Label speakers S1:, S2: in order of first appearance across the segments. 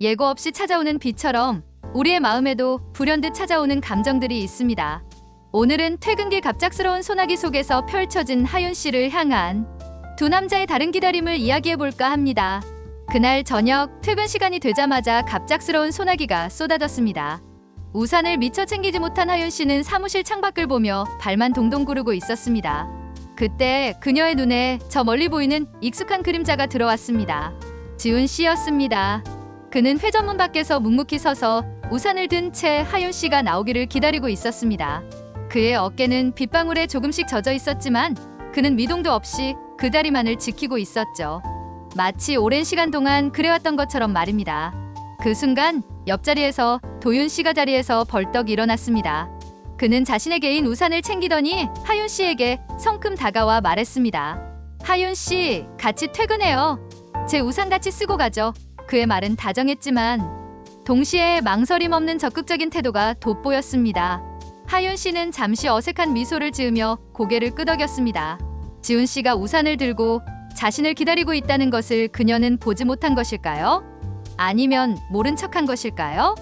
S1: 예고 없이 찾아오는 비처럼 우리의 마음에도 불현듯 찾아오는 감정들이 있습니다. 오늘은 퇴근길 갑작스러운 소나기 속에서 펼쳐진 하윤 씨를 향한 두 남자의 다른 기다림을 이야기해 볼까 합니다. 그날 저녁 퇴근 시간이 되자마자 갑작스러운 소나기가 쏟아졌습니다. 우산을 미처 챙기지 못한 하윤 씨는 사무실 창밖을 보며 발만 동동 구르고 있었습니다. 그때 그녀의 눈에 저 멀리 보이는 익숙한 그림자가 들어왔습니다. 지훈 씨였습니다. 그는 회전문 밖에서 묵묵히 서서 우산을 든 채 하윤 씨가 나오기를 기다리고 있었습니다. 그의 어깨는 빗방울에 조금씩 젖어 있었지만 그는 미동도 없이 그 다리만을 지키고 있었죠. 마치 오랜 시간 동안 그래왔던 것처럼 말입니다. 그 순간 옆자리에서 도윤 씨가 자리에서 벌떡 일어났습니다. 그는 자신의 개인 우산을 챙기더니 하윤 씨에게 성큼 다가와 말했습니다. 하윤 씨, 같이 퇴근해요. 제 우산 같이 쓰고 가죠. 그의 말은 다정했지만 동시에 망설임 없는 적극적인 태도가 돋보였습니다. 하윤 씨는 잠시 어색한 미소를 지으며 고개를 끄덕였습니다. 지훈 씨가 우산을 들고 자신을 기다리고 있다는 것을 그녀는 보지 못한 것일까요? 아니면 모른 척한 것일까요?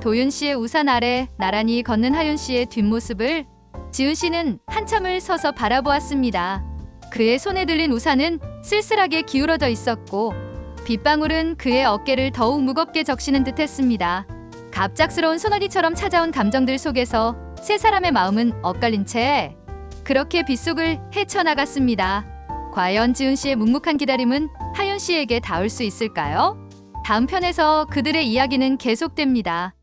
S1: 도윤 씨의 우산 아래 나란히 걷는 하윤 씨의 뒷모습을 지훈 씨는 한참을 서서 바라보았습니다. 그의 손에 들린 우산은 쓸쓸하게 기울어져 있었고 빗방울은 그의 어깨를 더욱 무겁게 적시는 듯 했습니다. 갑작스러운 소나기처럼 찾아온 감정들 속에서 세 사람의 마음은 엇갈린 채 그렇게 빗속을 헤쳐나갔습니다. 과연 지훈 씨의 묵묵한 기다림은 하윤 씨에게 닿을 수 있을까요? 다음 편에서 그들의 이야기는 계속됩니다.